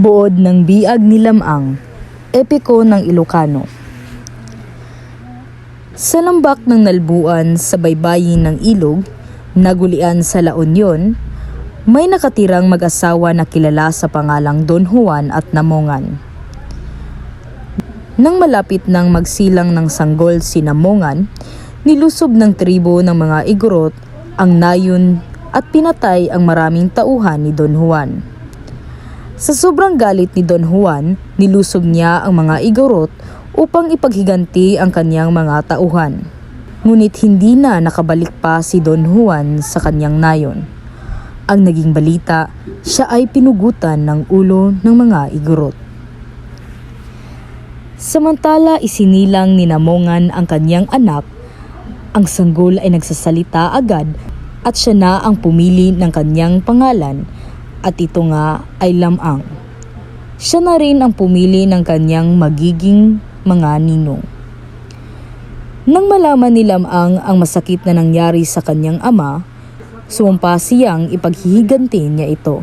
Buod ng biag ni Lamang, epiko ng Ilocano. Sa lambak ng nalbuan sa baybayin ng ilog, nagulian sa La Union, may nakatirang mag-asawa na kilala sa pangalang Don Juan at Namongan. Nang malapit ng magsilang ng sanggol si Namongan, nilusob ng tribo ng mga igorot ang nayon at pinatay ang maraming tauhan ni Don Juan. Sa sobrang galit ni Don Juan, nilusob niya ang mga igorot upang ipaghiganti ang kanyang mga tauhan. Ngunit hindi na nakabalik pa si Don Juan sa kanyang nayon. Ang naging balita, siya ay pinugutan ng ulo ng mga igorot. Samantala isinilang ni Namongan ang kanyang anak, ang sanggol ay nagsasalita agad at siya na ang pumili ng kanyang pangalan at ito nga ay Lamang. Siya na rin ang pumili ng kanyang magiging mga ninong. Nang malaman ni Lamang ang masakit na nangyari sa kanyang ama, sumumpa siyang ipaghihiganti niya ito.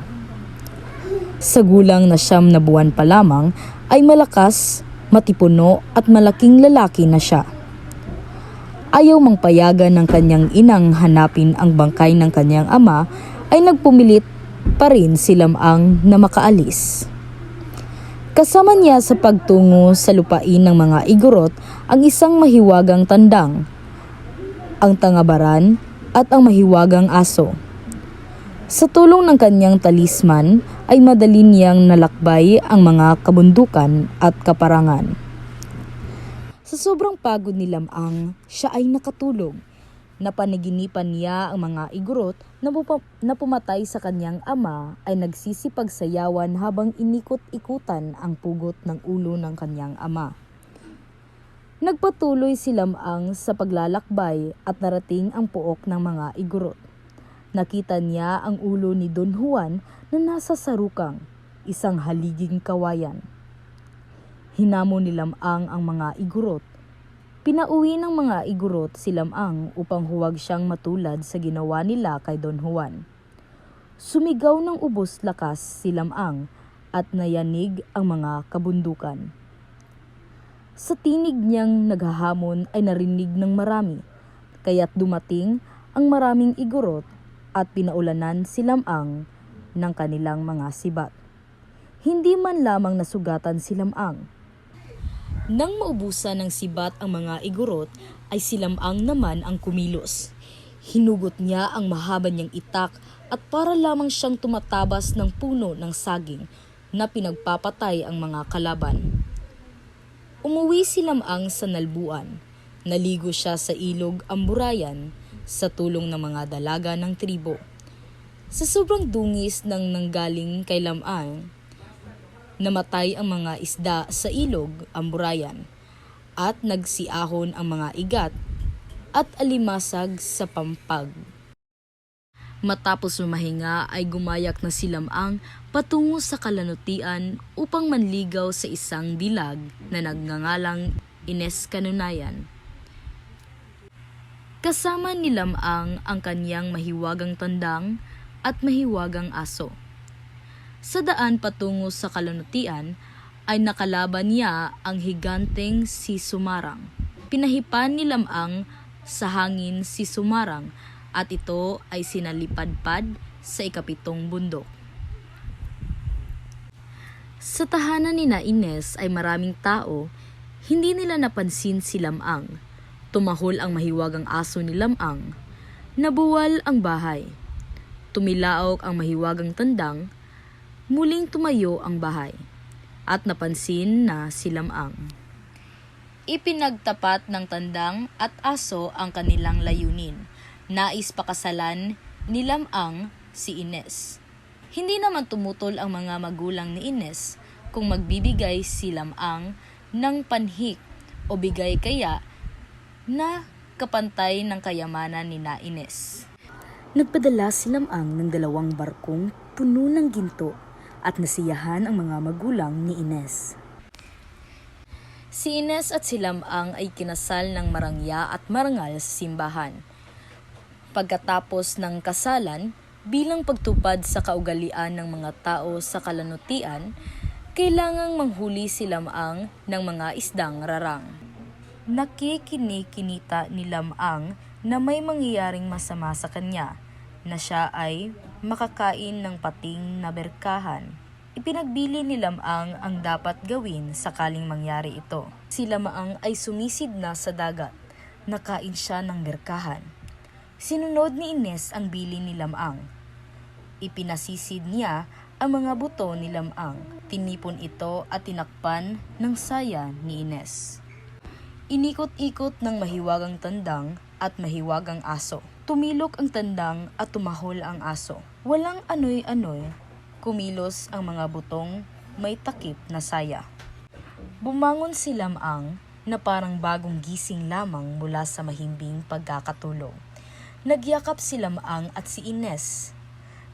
Sa gulang na siyam na buwan pa lamang ay malakas, matipuno at malaking lalaki na siya. Ayaw mang payagan ng kanyang inang hanapin ang bangkay ng kanyang ama ay nagpumilit pa rin si Lamang na makaalis. Kasama niya sa pagtungo sa lupain ng mga igorot ang isang mahiwagang tandang, ang tangabaran at ang mahiwagang aso. Sa tulong ng kanyang talisman ay madali niyang nalakbay ang mga kabundukan at kaparangan. Sa sobrang pagod ni Lamang, siya ay nakatulog. Napanaginipan niya ang mga igorot na, pupa- na pumatay sa kanyang ama ay nagsisipagsayawan habang inikot-ikutan ang pugot ng ulo ng kanyang ama. Nagpatuloy si Lamang sa paglalakbay at narating ang puok ng mga igorot. Nakita niya ang ulo ni Don Juan na nasa sarukang, isang haliging kawayan. Hinamo ni Lamang ang mga igorot. Pinauwi ng mga igorot si Lamang upang huwag siyang matulad sa ginawa nila kay Don Juan. Sumigaw ng ubos lakas si Lamang at nayanig ang mga kabundukan. Sa tinig niyang naghahamon ay narinig ng marami, kaya't dumating ang maraming igorot at pinaulanan si Lamang ng kanilang mga sibat. Hindi man lamang nasugatan si Lamang, nang maubusan ng sibat ang mga igorot, ay silamang naman ang kumilos. Hinugot niya ang mahaba niyang itak at para lamang siyang tumatabas ng puno ng saging na pinagpapatay ang mga kalaban. Umuwi si Lamang sa Nalbuan. Naligo siya sa ilog Amburayan sa tulong ng mga dalaga ng tribo. Sa sobrang dungis ng nanggaling kay Lamang, namatay ang mga isda sa ilog, amburayan, at nagsiahon ang mga igat at alimasag sa pampag. Matapos lumahinga ay gumayak na si Lamang patungo sa kalanutian upang manligaw sa isang dilag na nagngangalang Ines Kanunayan. Kasama ni Lamang ang kanyang mahiwagang tandang at mahiwagang aso. Sa daan patungo sa kalunutian ay nakalaban niya ang higanteng si Sumarang. Pinahipan ni Lamang sa hangin si Sumarang at ito ay sinalipadpad sa ikapitong bundok. Sa tahanan ni na ay maraming tao, hindi nila napansin si Lamang. Tumahol ang mahiwagang aso ni Lamang. Nabuwal ang bahay. Tumilaok ang mahiwagang tandang muling tumayo ang bahay at napansin na si Lamang. Ipinagtapat ng tandang at aso ang kanilang layunin. Nais pakasalan ni Lamang si Ines. Hindi naman tumutol ang mga magulang ni Ines kung magbibigay si Lamang ng panhik o bigay kaya na kapantay ng kayamanan ni na Ines. Nagpadala si Lamang ng dalawang barkong puno ng ginto at nasiyahan ang mga magulang ni Ines. Si Ines at si Lamang ay kinasal ng marangya at marangal sa simbahan. Pagkatapos ng kasalan, bilang pagtupad sa kaugalian ng mga tao sa kalanutian, kailangang manghuli si Lamang ng mga isdang rarang. Nakikinikinita ni Lamang na may mangyayaring masama sa kanya, na siya ay makakain ng pating na berkahan. Ipinagbili ni Lamang ang dapat gawin sakaling mangyari ito. Si Lamang ay sumisid na sa dagat. Nakain siya ng berkahan. Sinunod ni Ines ang bili ni Lamang. Ipinasisid niya ang mga buto ni Lamang. Tinipon ito at tinakpan ng saya ni Ines. Inikot-ikot ng mahiwagang tandang at mahiwagang aso. Tumilok ang tandang at tumahol ang aso. Walang anoy-anoy, kumilos ang mga butong may takip na saya. Bumangon si Lamang na parang bagong gising lamang mula sa mahimbing pagkakatulog. Nagyakap si Lamang at si Ines.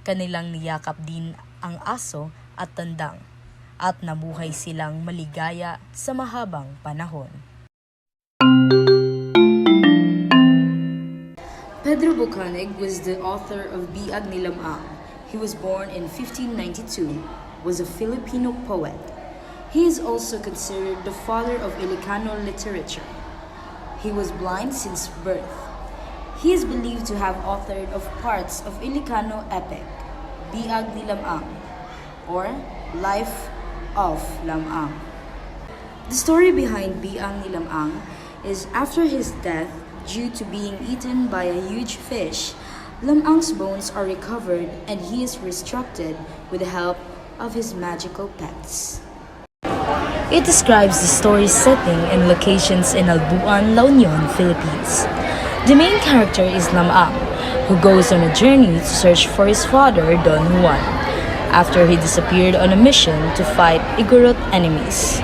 Kanilang niyakap din ang aso at tandang at nabuhay silang maligaya sa mahabang panahon. Pedro Bucanig was the author of Biag ni. He was born in 1592, was a Filipino poet. He is also considered the father of Ilocano literature. He was blind since birth. He is believed to have authored of parts of Ilocano epic, Biag ni or Life of Lamang. The story behind Biang ni is after his death, due to being eaten by a huge fish, Lamang's bones are recovered and he is reconstructed with the help of his magical pets. It describes the story's setting and locations in Albuan, La Union, Philippines. The main character is Lamang, who goes on a journey to search for his father, Don Juan, after he disappeared on a mission to fight Igorot enemies.